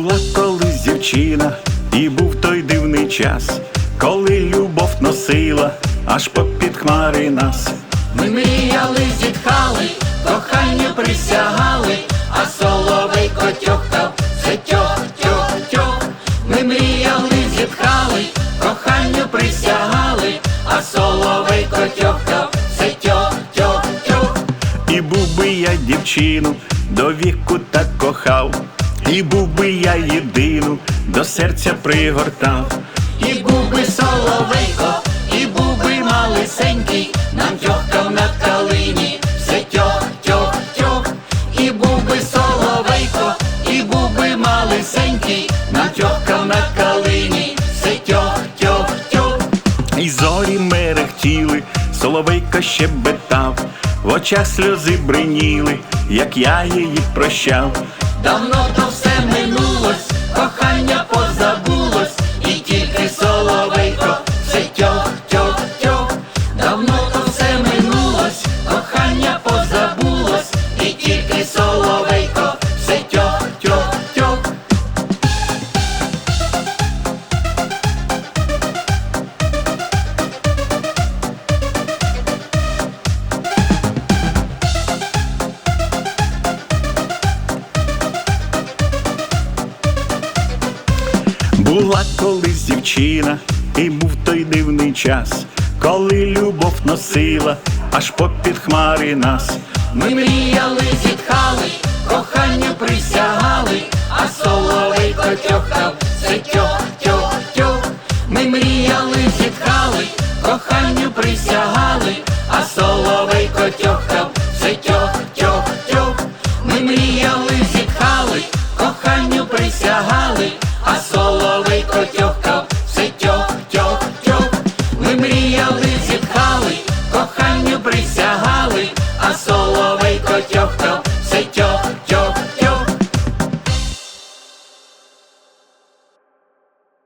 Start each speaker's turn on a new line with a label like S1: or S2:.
S1: Була колись дівчина, і був той дивний час, коли любов носила аж попід хмари нас.
S2: Ми мріяли, зітхали, кохання присягали, а соловей котьохкав, це тьох, тьох, тьох. Ми мріяли, зітхали, коханню присягали, а соловей котьохкав, це тьох, тьох, тьох.
S1: І був би я дівчину, до віку так кохав, і був би я єдину, до серця пригортав.
S2: І був би соловейко, і був би малисенький, нам тьохкав на калині, все тьох, тьох, тьох. І був би соловейко, і був би малисенький, нам тьохкав на калині, все тьох, тьох, тьох.
S1: І зорі мерехтіли, соловейко щебетав, в очах сльози бриніли, як я її прощав.
S2: Давно то все
S1: Була колись дівчина, і був той дивний час, коли любов носила аж попід хмари нас.
S2: Ми мріяли, зітхали, коханню присягали, а соловейко тьохкав, це тьох, тьох, тьох. Ми мріяли, зітхали, коханню присягали, а соловейко тьохкав, це тьох, тьох, тьох. Ми мріяли, зітхали, коханню присягали, а соловейко